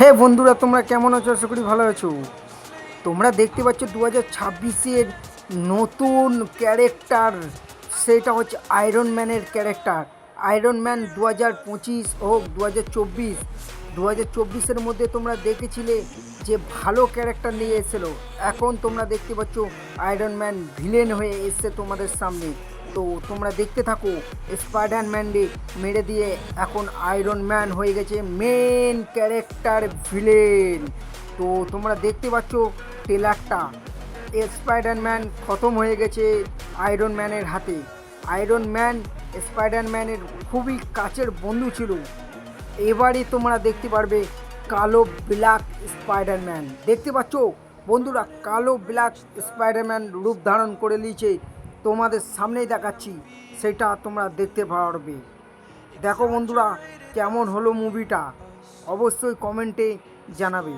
হে বন্ধুরা, তোমরা কেমন আছো? আশা করি ভালো আছো। তোমরা দেখতে পাচ্ছ দু হাজার ছাব্বিশের নতুন ক্যারেক্টার সেটা হচ্ছে আয়রন ম্যানের ক্যারেক্টার আয়রন ম্যান দু হাজার পঁচিশ হোক দু হাজার চব্বিশ। দু হাজার চব্বিশের মধ্যে তোমরা দেখেছিলে যে ভালো ক্যারেক্টার নিয়ে এসেছিল। এখন তোমরা দেখতে পাচ্ছ আয়রন ম্যান ভিলেন হয়ে এসছে তোমাদের সামনে। তো তোমরা দেখতে থাকো স্পাইডার ম্যানকে মেরে দিয়ে এখন আয়রন ম্যান হয়ে গেছে মেন ক্যারেক্টার ভিলেন তো তোমরা দেখতে পাচ্ছ টেলারটা স্পাইডার ম্যান খতম হয়ে গেছে আয়রন ম্যানের হাতে। আয়রন ম্যান স্পাইডার ম্যানের খুবই কাছের বন্ধু ছিল। এবারে তোমরা দেখতে পারবে কালো ব্ল্যাক স্পাইডারম্যান দেখতে পাচ্ছ বন্ধুরা, কালো ব্ল্যাক স্পাইডারম্যান রূপ ধারণ করে নিয়েছে তোমাদের সামনেই দেখাচ্ছি, সেটা তোমরা দেখতে পারবে। দেখো বন্ধুরা, কেমন হলো মুভিটা অবশ্যই কমেন্টে জানাবে।